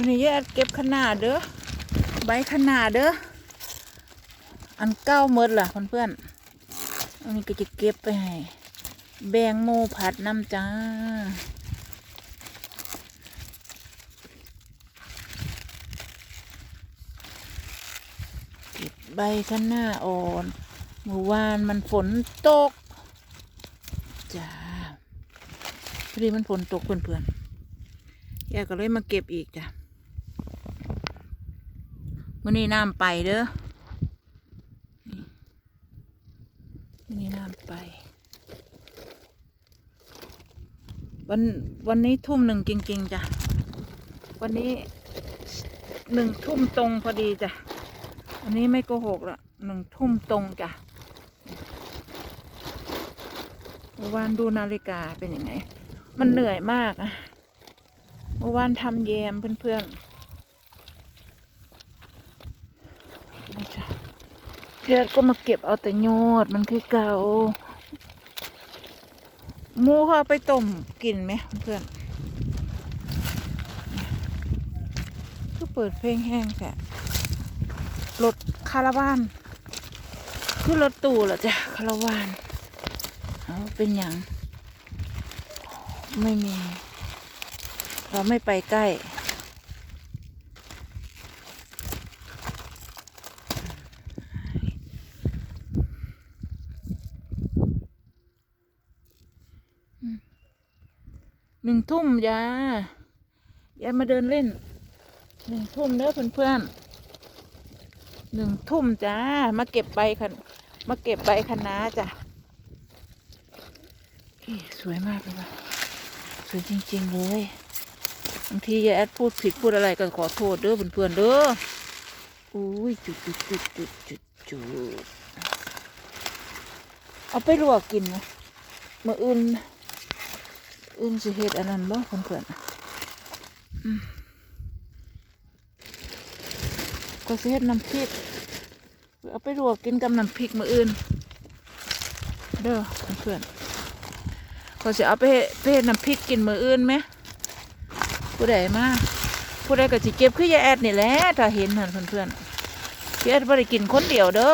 มันนี่แยกเก็บขนาดเด้อใบขนาดเด้ออันเก้าเมดล่ะเพื่อนๆอันนี้ก็จะเก็บไปให้แบงโมผัดน้ำจ้าเก็บใบขนาอ่อนเมื่อวานมันฝนตกจ้าพอดีมันฝนตกเพื่อนๆยายก็เลยมาเก็บอีกจ้ะ มื่อนี้น้ำไปเด้อนี่มื่อนี้น้ำไป วันวันนี้ทุ่มหนึ่งจริงๆจ้ะ วันนี้หนึ่งทุ่มตรงพอดีจ้ะ อันนี้ไม่โกหกละหนึ่งทุ่มตรงจ้ะเมื่อวานดูนาฬิกาเป็นยังไง มันเหนื่อยมากอะเมื่อวานทำแยมเพื่อนๆนี่จ้ะ เพื่อนก็มาเก็บเอาแต่ยอดมันคือเก่าหมูเขาเอาไปต้มกินไหมเพื่อนก็เปิดเพลงแห้งแค่รถคาราวานคือรถตู้เหรอจ้ะคาราวานเอาเป็นอย่าง ไม่มี เราไม่ไปใกล้ นึ่งทุ่มยายายมาเดินเล่นหนึ่งทุ่มเด้อเพื่อนๆหนึ่งทุ่มจ้า มาเก็บใบคันมาเก็บใบคะน้าจ้ะสวยมากเลยว่ะสวยจริง ๆ เลยบางทียายแอดพูดผิดพูดอะไรก็ขอโทษเด้อเพื่อนๆเด้ออุ้ยจุดจุดจุดจุดจุดจุดเอาไปลวกกินนะมื่ออื่น อื่นสิเฮ็ดอันนั้นบ่เพื่อนๆอืมก็สิเฮ็ดน้ำพริกเอาไปลวกกินกับน้ำพริกมืออื่น เด้อเพื่อนๆก็จะเอาไปเฮ็ดไปเฮ็ดน้ำพริกกินมื้ออื่นไหมผู้ใดมาผู้ใดก็สิเก็บคือยายแอดนี่แหละถ้าเห็นหันเพื่อนๆยายแอดบ่ได้กินคนเดียวเด้อ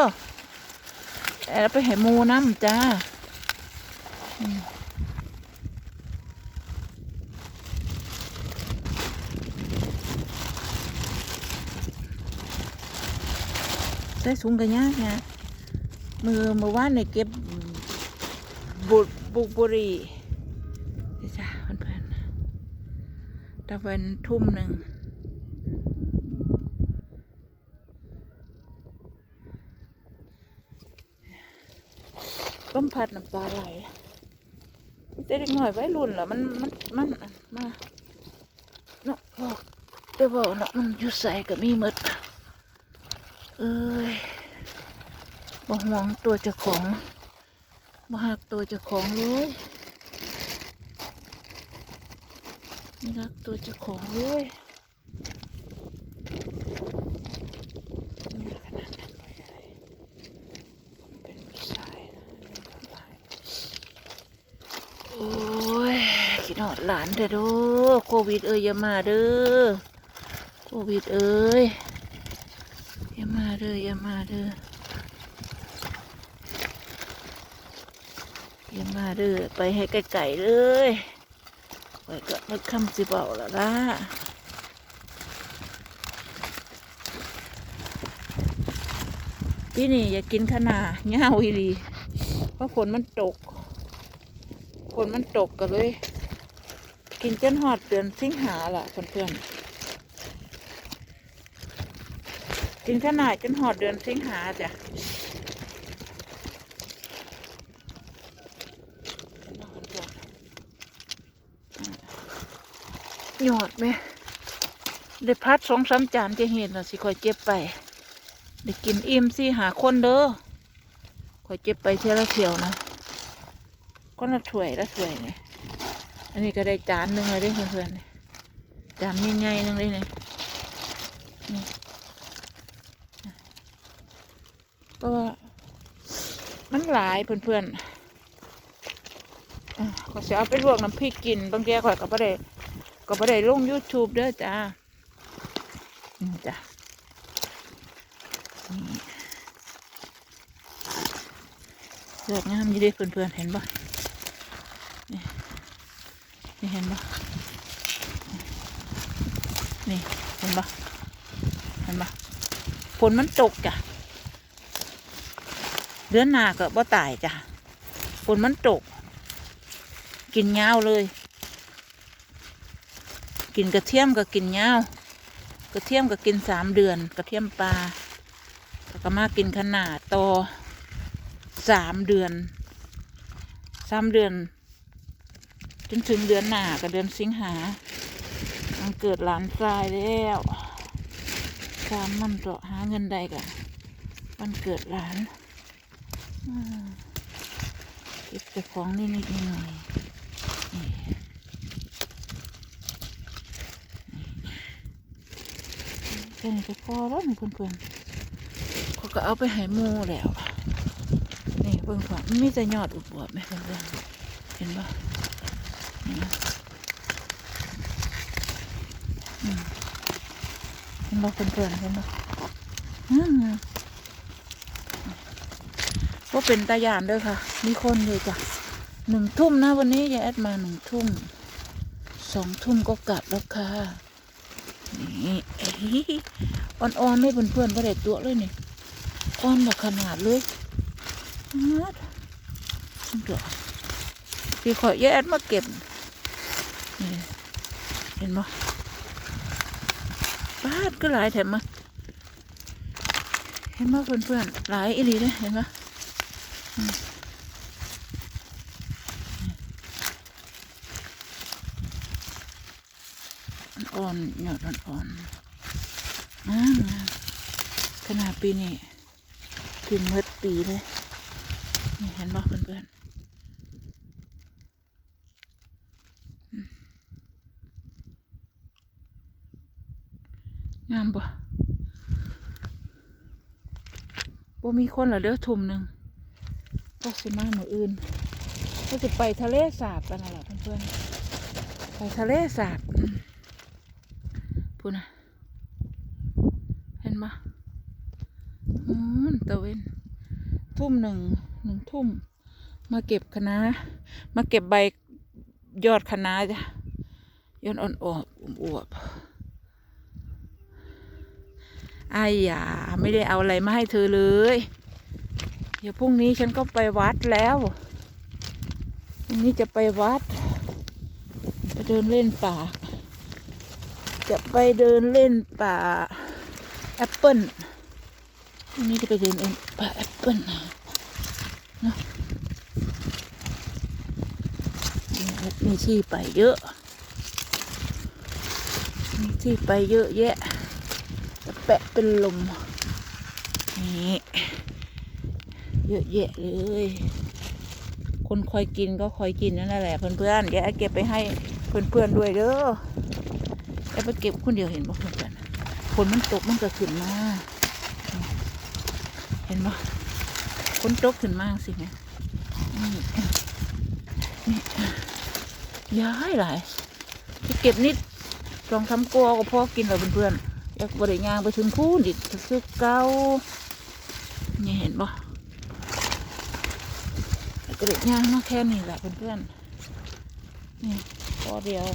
แอดไปให้หมูน้ำจ้าอื ใส่ถุงกันยากนะมือเมื่อวานเนี่ยเก็บบุบุบุรีจ้าเพื่อนๆตะเวนทุ่มหนึ่งต้มผัดน้ำปลาไหลเด็กหน่อยไว้รุ่นเหรอมันมันมันมาเนาะบอกจะบอกเนาะมันอยู่ใส่กับมีหมด เอ้ยบ่หวงตัวเจ้าของมาหักตัวเจ้าของเลยไม่รักตัวเจ้าของเลยนี่ขนาดนั้ยอะไรผมเป็นผู้ชายนะทำลายโอ้ยคิดหอดหลานเถอโควิดเอ้ยอย่ามาเด้อโควิดเอ้ย เด้ออย่ามาเด้ออย่ามาเด้อไปให้ไกลๆเลยไว้ก็นึกคำสิเบาแล้วล่ะพี่นี่อย่ากินขนาเงาอีหลีเพราะฝนมันตกฝนมันตกก็เลย กินจนหอดเดือนสิงหาล่ะเพื่อนๆ กินขนาดจนหอดเดือนสิงหาจ้ะหยอดไหมได้พัดสองสามจานจะเห็นน่ะสิคอยเจ็บไปได้กินอิ่มสิหาคนเด้อคอยเจ็บไปเท่าละเที่ยวนะก็ละถ้วยละถ้วยเนี่ยอันนี้ก็ได้จานหนึ่งเลยเด้เพื่อนๆนี่จานใหญ่ๆหนึงเลยเนี่ยนี่ก็ว่ามัน หลายเพื่อนๆอะก็จะเอาไปลวกน้ำพริกกินบางทีข่อยก็ไม่ได้ก็ไม่ได้ลง YouTube เด้อจ้าจ้ะนี่ดอกงามยี่เด้เพื่อนๆเห็นปะนี่นี่เห็นปะนี่เห็นปะเห็นปะฝนมันตกจ้ะ ดือนหน้าก็บ่ตายจ้ะฝนมันตก กินเงาวเลย กินกระเทียมก็กินเงาวกระเทียมก็กินสามเดือน กระเทียมปลาก็มากินขนาดโตสามเดือนสามเดือน จนถึงเดือนหน้ากับเดือนสิงหามันเกิดหลานทรายแล้วสามมันเจาะหาเงินได้กันวันเกิดหลาน เก็บแต่ของนิดนิดๆหน่อยๆนี่แค่นี้ก็พอแล้วเพื่อนๆเขาก็เอาไปให้หมูแล้ว นี่เบิ่อนมันมีแต่ยอดอุบวบไหมเพื่อนๆเห็นปะนี่นะอืมเห็นปะเพื่อนๆเห็นปะอืม ว่าเป็นตายานด้อค่ะ มีคนเลยจ้ะหนึ่งทุ่มนะวันนี้ยายแอดมาหนึ่งทุ่มสองทุ่มก็กลับแล้วค่ะ นี่อ้ยอ่อนๆไม่เพื่อนๆไม่ได้ตัวเลยนี่อ่อนแบบขนาดเลยนัดเดี๋ยวพี่ขอแยกมาเก็บ นี่ เห็นไหมบ้านก็หลายแถมมา เห็นไหมเพื่อนเพื่อนๆหลายอีหลีเลยเห็นไหมอืม อนๆหยอดอ่อนๆอ่างามขนาดปีนี้ถึงเมื่อปีเลยนี่เห็นบ่เพื่อนๆงามบ่บ่มีคนเหรอเด้อทุ่มหนึ่งก็สิมาหมืออื่นก็จะไปทะเลสาบกันน่ะล่ะเพื่อนๆ ไปทะเลสาบ พูนะเห็นบ่อืมตะเวนทุ่มหนึ่งหนึ่งทุ่ม มาเก็บคะน้ามาเก็บใบยอดคะน้าจ้ะยอดอ่อนอวบอวบๆอายอย่าไม่ได้เอาอะไรมาให้เธอเลย เดี๋ยวพรุ่งนี้ฉันก็ไปวัดแล้วพรุ่งนี้จะไปวัด ไปเดินเล่นป่า จะไปเดินเล่นป่าแอปเปิ้ลวันนี้จะไปเดินเอ็นป่าแอปเปิ้ลนะเนะมีที่ไปเยอะ มีที่ไปเยอะแยะจะแปะเป็นลม นี่เยอะแยะเลย คนคอยกินก็คอยกินนั่นแหละเพื่อนๆเดี๋ยวเก็บไปให้เพื่อนๆด้วยเด้อ แอบไปเก็บคนเดียวเห็นบ่เพื่อนๆฝนมันตกมันก็ขึ้นมาเห็นปะคนตกขึ้นมากสิแม่นี่นี่ย้ายหลายเก็บนิดลองทำกัวก็พอกินแล้วเพื่อนๆอยากบริยางไปถึงคู่ดิซื้อเก้านี่เห็นปะกระเด็ยางมาแค่นี้แหละเพื่อนๆนี่พอเดียว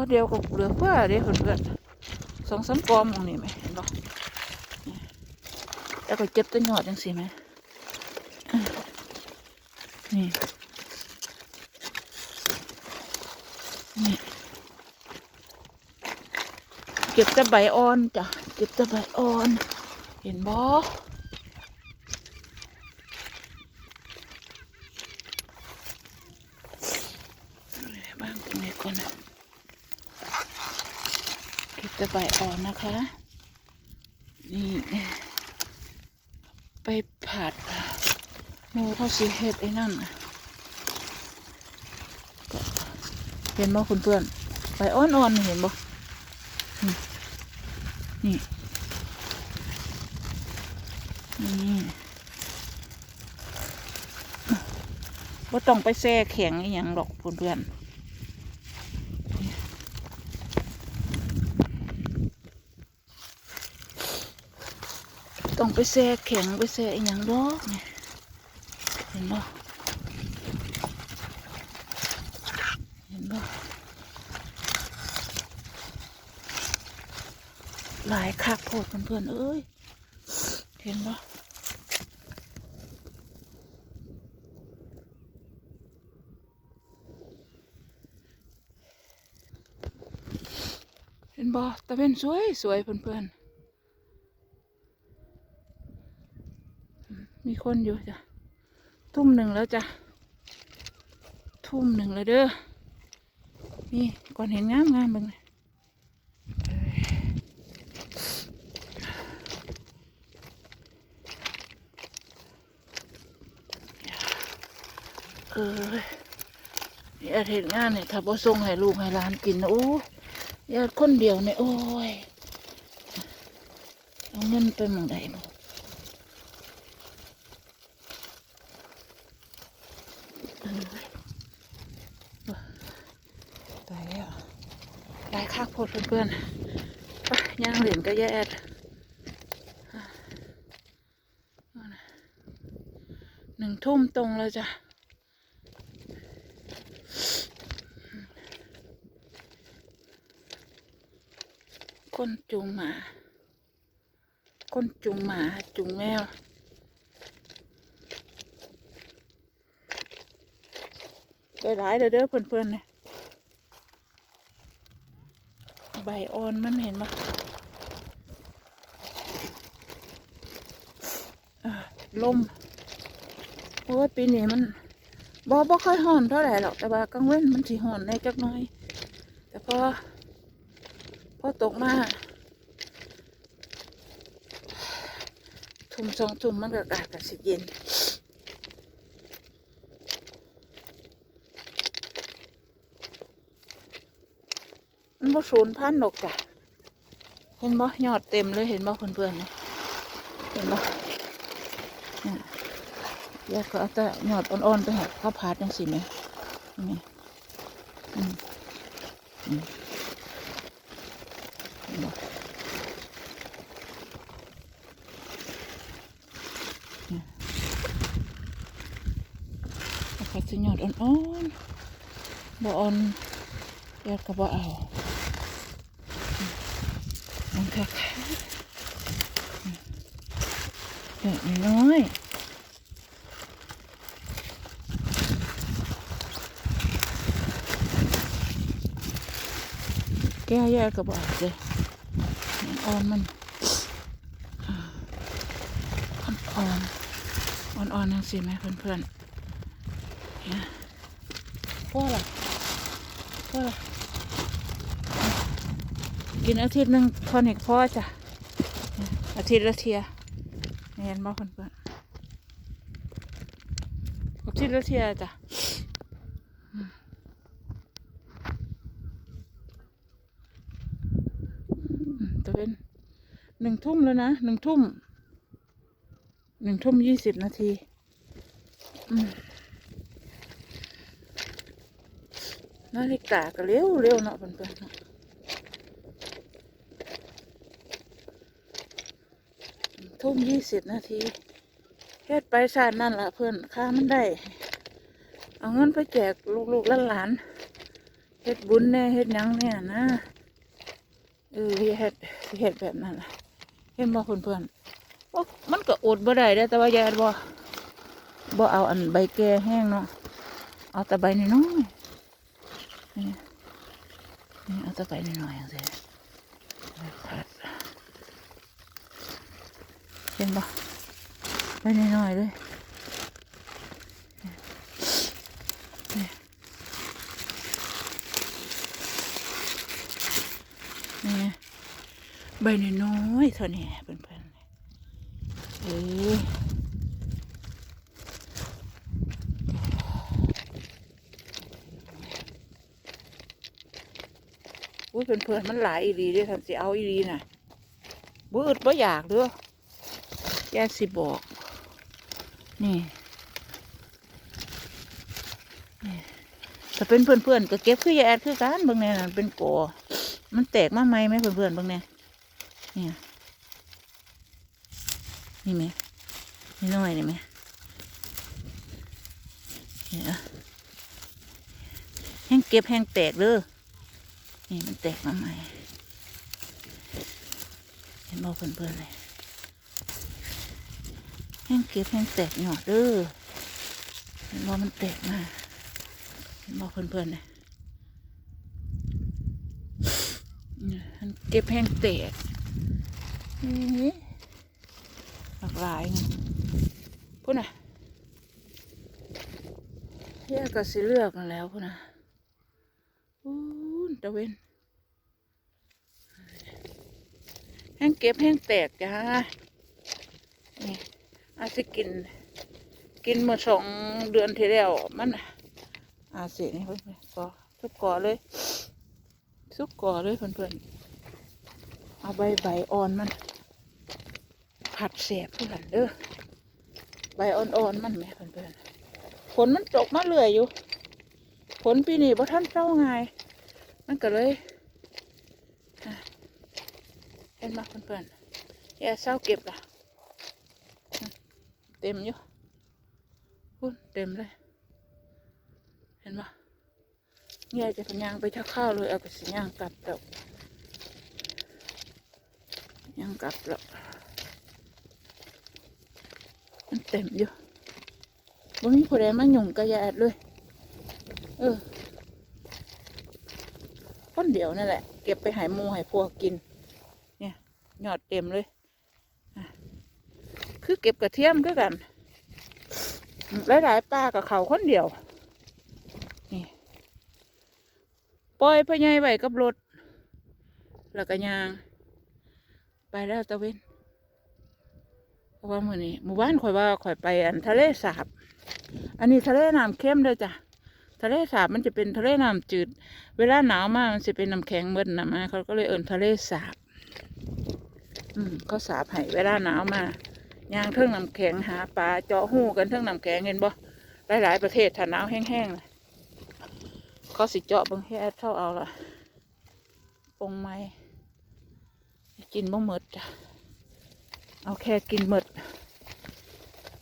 ก็เดียวกับเหลือเพื่อเด้เพื่อนๆสองสามกอมตรงนี้ไหมเห็นปะแล้วก็เจ็บต้นหยอดจังสิไหมนี่ นี่ เก็บแต่ใบอ่อนจ้ะ เก็บแต่ใบอ่อน เห็นบ่างตรงนี้ก่อนนะ เก็บแต่ใบอ่อนนะคะ นี่ ไปผัดโมเขาสีเห็ดไอ้นั่นเห็นบ่คุณเพื่อนใบอ่อนๆเห็นบ่นี่นี่นี่ว่าต้องไปแช่แข็งอย่างหรอกเพื่อนๆ ต้องไปแช่แข็งไปแช่อีหยังดอกนี่เห็นบ่เห็นบ่หลายคักโพดเพื่อนๆเอ้ยเห็นบ่เห็นบ่ตะเป็นสวยสวยเพื่อนๆอื มีคนอยู่จ้ะ ทุ่มหนึ่งแล้วจ้ะ ทุ่มหนึ่งแล้วเด้อ นี่ก่อนเห็นงามงามบิ่งเลยเอออยาเห็นงานเนี่ยถ้าบ่ส่งให้ลูกให้หลานกินนะโอ้ยาคนเดียวเนี่ยโอ้ย เอาเงินไปมองใดบ่เออตายแล้วหลาย คักโพดเพื่อนๆย่างเหรียญก็แย่หนึ่งทุ่มตรงแล้วจ้ะคนจูงหมาคนจูงหมาจูงแมวได้หลายเด้อเด้อเพื่อนๆเนี่ย ใบอ่อนมันเห็นปะอะลมโอ้ยปีนี้มันบ่บ่ค่อยห่อนเท่าไหร่หรอกแต่ว่ากลางเว้นมันสิห่อนในจักหน่อย แต่พอพอตกมาทุ่มสองทุ่มมันก็อากาศก็สิเย็น มันบ่สูญพันธุ์ดอกจ้ะเห็นบ่ยอดเต็มเลยเห็นบ่เพื่อนๆเนี่ยเห็นบ่เนี่ยแยกก็เอาแต่ยอดอ่อนๆไปให้ข้าวผัดจังสิแหมนี่อืมอืมเห็นบ่เนี่ยข้าวผัดสิยอดอ่อนๆบ่อ่อนแยกก็บ่เอา ค่ะเด็กน้อยแก้แย่กระบอกเลยอ่อนมันอ่อนอ่อนอ่อนๆนั่งสิไหมเพื่อนๆเนี่ยพ่อละพ่อละ กินอาทิตย์หนึ่งทอนิกพ่อจ้ะอาทิตย์ละเทียเห็นบ่เพื่อนๆอาทิตย์ละเทียจ้ะอืมอืมจะเป็นหนึ่งทุ่มแล้วนะหนึ่งทุ่มหนึ่งทุ่มยี่สิบนาทีนาฬิกาก็เร็วเร็วเนาะเพื่อนๆเนาะ ทุ่มยี่สิบนาทีเฮ็ดไปชาตินั่นละเพื่อนค่ามันได้ เอาเงินไปแจกลูกๆหลานเฮ็ดบุญแน่เฮ็ดยังเนี่ยนะเออเฮ็ดเฮ็ดแบบนั้นละเห็นบ่เพื่อนๆโอ้มันก็อดบ่ได้เด้แต่ว่ายายบ่บ่เอาอันใบแก่แห้งเนาะเอาแต่ใบน้อยๆนี่เอาแต่ใบน้อยอย่างเงี้ย เห็นปะไปน้อยๆเลยนี่ใบน้อยๆเท่านี้เพื่อนๆเอออุ้ยเพื่อนๆมันหลายอีหลีด้วยทำสิเอาอีหลีน่ะบ่อึดบ่อยากเด้อ แยกสิบอก นี่ ถ้าเป็นเพื่อนๆก็เก็บคือแยาแอดคือกันบางแน่นะเป็นกอมันแตกมาไหมไหมเพื่อนๆบางแน่เนี่ยนี่ไหมนี่น้อยนี่ไหมเนี่ยแห้งเก็บแห้งแตกเด้อนี่มันแตกมาใหม่เห็นบอกเพื่อนๆเลย แห้งเก็บแห้งแตกหยอดเด้อเห็นบอกมันแตกมาเห็นบอกเพื่อนๆเนี่ยมันเก็บแห้งแตกนี่หลากหลายไงพูดน่ะแยกก็สิเลือกกันแล้วพูดน่ะอู้ตะเวนแห้งเก็บแห้งแตกจ้า อาจสิกิน กินเมื่อสองเดือนที่แล้วมันอาสินี่เพื่อนๆก็ทุกก่อเลยทุกก่อเลยเพื่อนๆเอาใบใบอ่อนมัน ผัดแสบเพื่อนเด้อใบอ่อนๆมันแหมเพื่อนๆฝนมันตกมาเรื่อยอยู่ฝนปีนี้พอท่านเศร้าไงมันก็เลยเห็นมาเพื่อนๆแย่าเศร้าเก็บละ เต็มอยู่พุ่นเต็มเลย เห็นปะแย่จะพยางไปทักข้าวเลยเอาไปสิย่างกลับแล้วย่างกลับแล้วมันเต็มอยู่บ่มีผู้ใดมาหยุ่งกระยาดเลย เออคนเดียวนั่นแหละ เก็บไปหายมูหายพวกกิน เนี่ยยอดเต็มเลย เก็บกระเทียมคือกัน หลายๆป้ากับเขาคนเดียว นี่ ปล่อยพะไยไว้กับรถ แล้วก็ยาง ไปแล้วตะเวนเพราะว่ามือนี้หมู่บ้านข่อยว่าข่อยไปอันทะเลสาบ อันนี้ทะเลน้ำเข้มเลยจ้ะทะเลสาบมันจะเป็นทะเลน้ำจืด เวลาหนาวมากมันจะเป็นน้ำแข็งเมื่นะมาเขาก็เลยเอิ่นทะเลสาบ อืมเขาสาบให้เวลาหนาวมาก ย่างเทิงน้ำแข็งหาปลาเจาะหูกันเทิงน้ำแข็งเห็นบ่หลาย ๆ ประเทศถ้าหนาวแห้งๆเลยเขาสิเจาะบางแค่เท่าเอาละปงไม้กินบ่หมดจ้ะเอาแค่กินหมด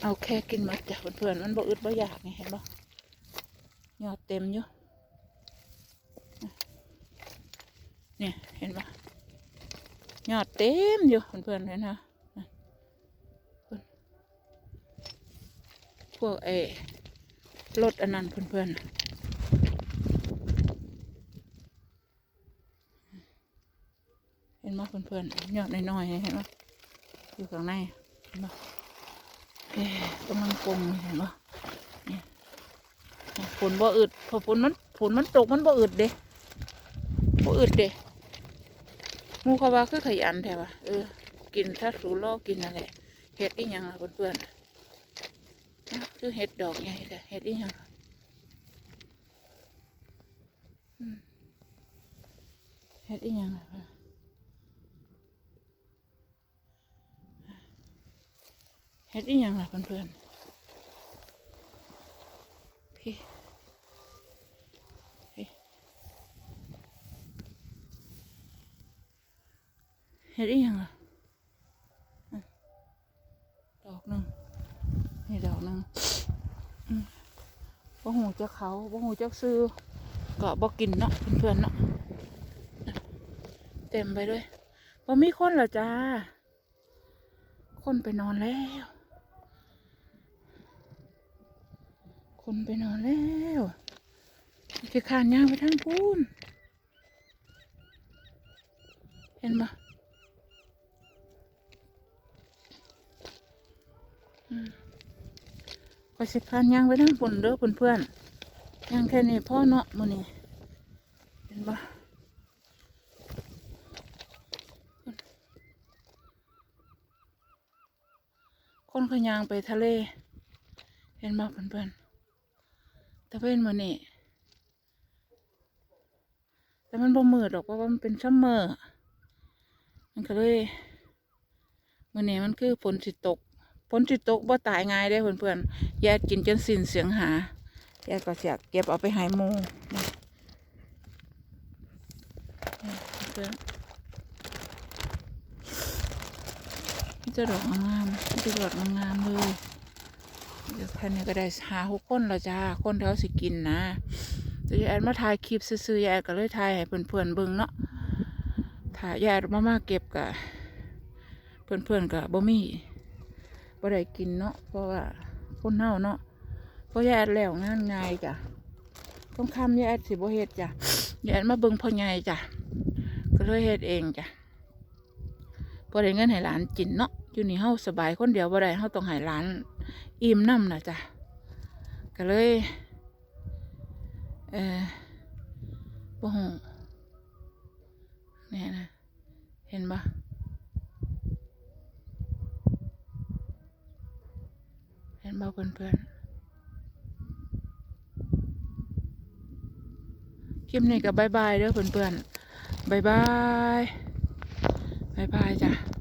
เอาแค่กินหมดจ้ะเพื่อนๆมันบ่อึดบ่อยากไงเห็นบ่ยอดเต็มอยู่เนี่ยเห็นปะยอดเต็มอยู่เพื่อนๆเห็นนะนั่นเพิ่น พวกไอ้รถอันนั้นเพื่อนๆเห็นไหมเพื่อนๆยอดน้อยๆเห็นไหมอยู่ข้างในเห็นไหมกำลังปงเห็นไหมฝนบ่อึดพอฝนมันฝนมันตกมันบ่อึดเด้บ่อึดเด้มูเขาว่าคือขยันแท้วะเออกินถ้าสูโลอกินอะไรเห็ดอีหยังล่ะเพื่อนๆ คือเห็ดดอกใหญ่แต่เห็ดอีหยังเห็ดอีหยังเห็ดอีหยังล่ะเพื่อนๆพี่พี่เห็ดอีหยังล่ะดอกหนึ่งนี่ดอกหนึ่งอืมบ่หู จักเขาบ่หูจักซื้อก็บ่กินเนาะเพื่อนๆเนาะเต็มไปด้วยบ่มีคนเหรอจ้า คนไปนอนแล้ว คนไปนอนแล้วจะขานย่างไปทางพูนเห็นปะก็สิพานย่างไปทั้งปุ่นเด้อเพื่อนเพื่อนๆ ย่างแค่นี้พ่อเนาะมื้อนี้เห็นปะคนขยางไปทะเล เห็นบ่เพื่อนเพื่อนๆตะเวนมื้อนี้แต่มันบ่มืดหรอกเพราะว่ามันเป็นซัมเมอร์มันก็เลยมื้อนี้มันคือฝนสิตกฝนสิตกบ่ตายง่ายได้เพื่อนๆแยกกินจนสิ้นเสียงหา แยกก็เสียเก็บเอาไปหายมูนี่นี่จะดอกงามๆมีแต่ดอกงามเลยเดี๋ยวแค่นี้ก็ได้หาหกคนและจ้าคนที่าสิกินนะเดี๋ยวยายแอดมาถ่ายคลิปซื่อยายแอดก็เลยถ่ายให้เพื่อนๆเบิ่งเนาะถ่ายยายแอดมามาเก็บกะเพื่อนๆกะบ่มีบ่ได้กินเนาะเพราะว่าคนเฮาเนาะ พราะยายแอดแล้วงานง่ายจ้ะต้องคำยายแอดสิบ่เฮ็ดจ้ะยายแอดมาเบิ่งพ่อใหญ่จ้ะก็เลยเฮ็ดเองจ้ะพอได้เงินให้หลานกินเนาะอยู่นี่เฮาสบายคนเดียวบ่ได้เฮาต้องให้หลานอิ่มน้ำนะจ้ะก็เลยเออบ่ฮู้เนี่ยนะเห็นบ่เห็นบ่เพื่อนๆค ลิปนี้ก็บายบายเด้อเพื่อนๆบายบายบายบายจ้ะ